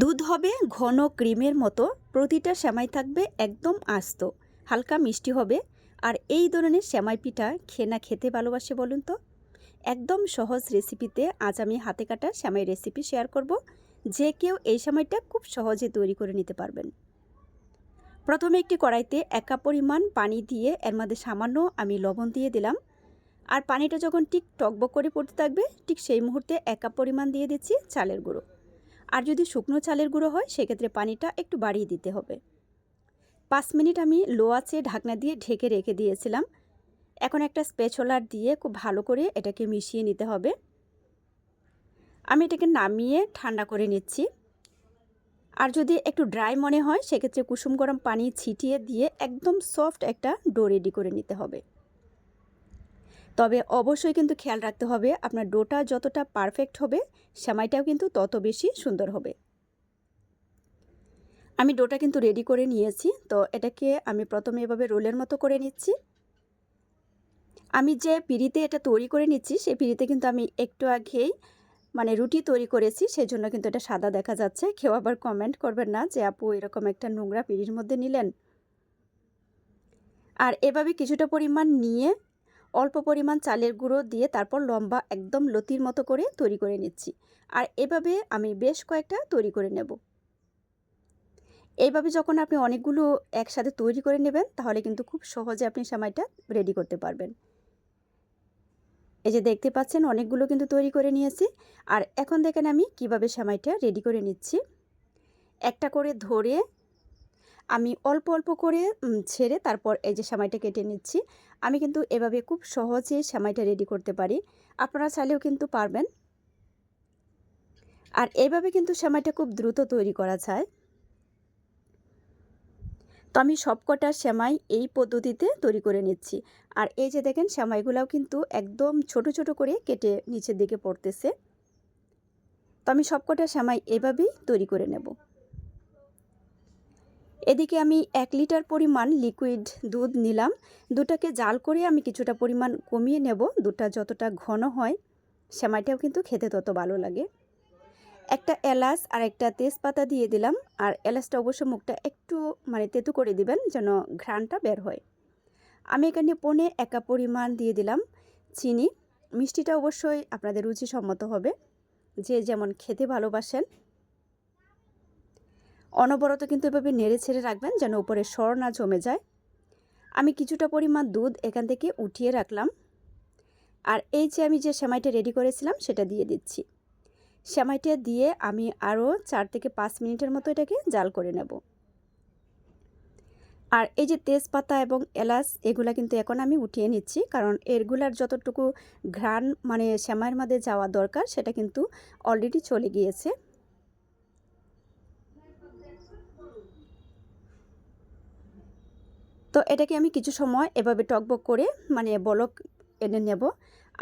দুধ হবে ঘন ক্রিমের মতো, প্রতিটা সেমাই থাকবে একদম আস্ত, হালকা মিষ্টি হবে। আর এই ধরনের সেমাই পিঠা খেয়ে না খেতে ভালোবাসে বলুন তো? একদম সহজ রেসিপিতে আজ আমি হাতে কাটা সেমাই রেসিপি শেয়ার করব, যে কেউ এই সেমাইটা খুব সহজে তৈরি করে নিতে পারবেন। প্রথমে একটি কড়াইতে একা পরিমাণ পানি দিয়ে এর মধ্যে সামান্য আমি লবণ দিয়ে দিলাম। আর পানিটা যখন ঠিক টকবক করে পড়তে থাকবে, ঠিক সেই মুহূর্তে একা পরিমাণ দিয়ে দিচ্ছি চালের গুঁড়ো। আর যদি শুকনো চালের গুঁড়ো হয়, সেক্ষেত্রে পানিটা একটু বাড়িয়ে দিতে হবে। পাঁচ মিনিট আমি লো আছে ঢাকনা দিয়ে ঢেকে রেখে দিয়েছিলাম। এখন একটা স্পেচলার দিয়ে খুব ভালো করে এটাকে মিশিয়ে নিতে হবে। আমি এটাকে নামিয়ে ঠান্ডা করে নিচ্ছি। আর যদি একটু ড্রাই মনে হয়, সেক্ষেত্রে কুসুম গরম পানি ছিটিয়ে দিয়ে একদম সফট একটা ডো রেডি করে নিতে হবে। তবে অবশ্যই কিন্তু খেয়াল রাখতে হবে, আপনার ডোটা যতটা পারফেক্ট হবে, সেমাইটাও কিন্তু তত বেশি সুন্দর হবে। আমি ডোটা কিন্তু রেডি করে নিয়েছি, তো এটাকে আমি প্রথমে এভাবে রোলের মতো করে নিচ্ছি। আমি যে পিড়িতে এটা তৈরি করে নিচ্ছি সেই পিড়িতে কিন্তু আমি একটু আগেই মানে রুটি তৈরি করেছি সেই জন্য কিন্তু এটা সাদা দেখা যাচ্ছে। কেউ আবার কমেন্ট করবেন না যে, আপু, এরকম একটা নোংরা পিড়ির মধ্যে নিলেন? আর এভাবে কিছুটা পরিমাণ নিয়ে অল্প পরিমাণ চালের গুঁড়ো দিয়ে তারপর লম্বা একদম লতির মতো করে তৈরি করে নিচ্ছি। আর এভাবে আমি বেশ কয়েকটা তৈরি করে নেব। এইভাবে যখন আপনি অনেকগুলো একসাথে তৈরি করে নেবেন, তাহলে কিন্তু খুব সহজে আপনি সেমাইটা রেডি করতে পারবেন। এই যে দেখতে পাচ্ছেন, অনেকগুলো কিন্তু তৈরি করে নিয়েছি। আর এখন দেখেন আমি কীভাবে সেমাইটা রেডি করে নিচ্ছি। একটা করে ধরে আমি অল্প অল্প করে ছেড়ে তারপর এই যে সেমাইটা কেটে নিচ্ছি। আমি কিন্তু এভাবে খুব সহজে সেমাইটা রেডি করতে পারি। আপনারা চাইলেও কিন্তু পারবেন। আর এইভাবে কিন্তু সেমাইটা খুব দ্রুত তৈরি করা যায়। তো আমি সবকটা সেমাই এই পদ্ধতিতে তৈরি করে নিচ্ছি। আর এই যে দেখেন সেমাইগুলাও কিন্তু একদম ছোট ছোট করে কেটে নিচের দিকে পড়তেছে। তো আমি সবকটা সেমাই এভাবেই তৈরি করে নেব। এদিকে আমি এক লিটার পরিমাণ লিকুইড দুধ নিলাম। দুটাকে জাল করে আমি কিছুটা পরিমাণ কমিয়ে নেব। দুটা যতটা ঘন হয়, সেমাইটাও কিন্তু খেতে তত ভালো লাগে। একটা এলাচ আর একটা তেজপাতা দিয়ে দিলাম। আর এলাচটা অবশ্য মুখটা একটু মানে তেতু করে দিবেন যেন ঘ্রাণটা বের হয়। আমি এখানে পনে একা পরিমাণ দিয়ে দিলাম চিনি। মিষ্টিটা অবশ্যই আপনাদের রুচিসম্মত হবে। যে যেমন খেতে ভালোবাসেন অনবরত কিন্তু এভাবে নেড়ে ছেড়ে রাখবেন যেন উপরে সর না জমে যায়। আমি কিছুটা পরিমাণ দুধ এখান থেকে উঠিয়ে রাখলাম। আর এই যে আমি যে সেমাইটা রেডি করেছিলাম সেটা দিয়ে দিচ্ছি। সেমাইটা দিয়ে আমি আরও চার থেকে পাঁচ মিনিটের মতো এটাকে জাল করে নেব। আর এই যে তেজপাতা এবং এলাচ, এগুলা কিন্তু এখন আমি উঠিয়ে নিচ্ছি কারণ এরগুলার যতটুকু ঘ্রাণ মানে সেমাইয়ের মধ্যে যাওয়া দরকার সেটা কিন্তু অলরেডি চলে গিয়েছে। তো এটাকে আমি কিছু সময় এভাবে টকবক করে মানে বলক এনে নেব।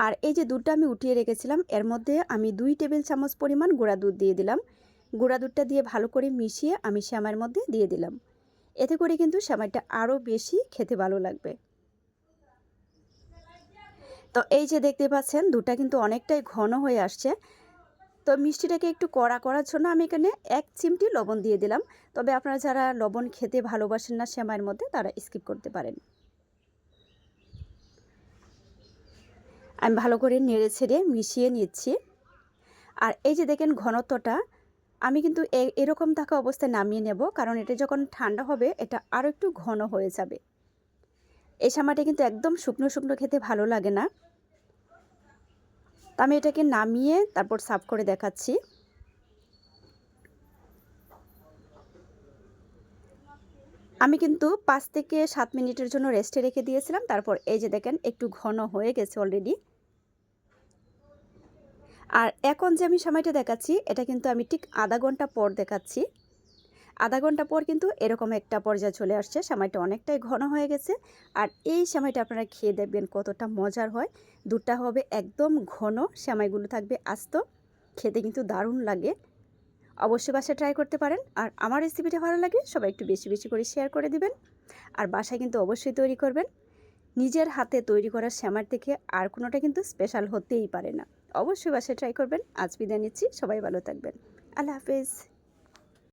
আর এই যে দুধটা আমি উঠিয়ে রেখেছিলাম, এর মধ্যে আমি দুই টেবিল চামচ পরিমাণ গুঁড়া দুধ দিয়ে দিলাম। গুঁড়া দুধটা দিয়ে ভালো করে মিশিয়ে আমি শ্যামার মধ্যে দিয়ে দিলাম। এতে করে কিন্তু শ্যামাইটা আরও বেশি খেতে ভালো লাগবে। তো এই যে দেখতে পাচ্ছেন, দুধটা কিন্তু অনেকটাই ঘন হয়ে আসছে। তো মিষ্টিটাকে একটু কড়া করার জন্য আমি এখানে এক চিমটি লবণ দিয়ে দিলাম। তবে আপনারা যারা লবণ খেতে ভালোবাসেন না শ্যামাইয়ের মধ্যে, তারা স্কিপ করতে পারেন। আমি ভালো করে নেড়ে ছেড়ে মিশিয়ে নিচ্ছি। আর এই যে দেখেন ঘনত্বটা, আমি কিন্তু এরকম থাকা অবস্থায় নামিয়ে নেব, কারণ এটা যখন ঠান্ডা হবে, এটা আরও একটু ঘন হয়ে যাবে। এই সামাটা কিন্তু একদম শুকনো শুকনো খেতে ভালো লাগে না। তো আমি এটাকে নামিয়ে তারপর সাফ করে দেখাচ্ছি। আমি কিন্তু পাঁচ থেকে সাত মিনিটের জন্য রেস্টে রেখে দিয়েছিলাম, তারপর এই যে দেখেন একটু ঘন হয়ে গেছে অলরেডি আর এখন যে আমি সময়টা দেখাচ্ছি, এটা কিন্তু আমি ঠিক আধা ঘণ্টা পর দেখাচ্ছি। আধা ঘণ্টা পর কিন্তু এরকম একটা পর্যায়ে চলে আসছে। সময়টা অনেকটাই ঘন হয়ে গেছে। আর এই সময়টা আপনারা খেয়ে দেখবেন কতটা মজার হয়। দুধটা হবে একদম ঘন, সেমাইগুলো থাকবে আস্ত। খেতে কিন্তু দারুণ লাগে। অবশ্যই বাসায় ট্রাই করতে পারেন। আর আমার রেসিপিটা ভালো লাগে, সবাই একটু বেশি বেশি করে শেয়ার করে দিবেন। আর বাসায় কিন্তু অবশ্যই তৈরি করবেন। নিজের হাতে তৈরি করা শ্যামার থেকে আর কোনোটা কিন্তু স্পেশাল হতেই পারে না। অবশ্যই বাসায় ট্রাই করবেন। আজ বিদায় নিচ্ছি। সবাই ভালো থাকবেন। আল্লাহ হাফেজ।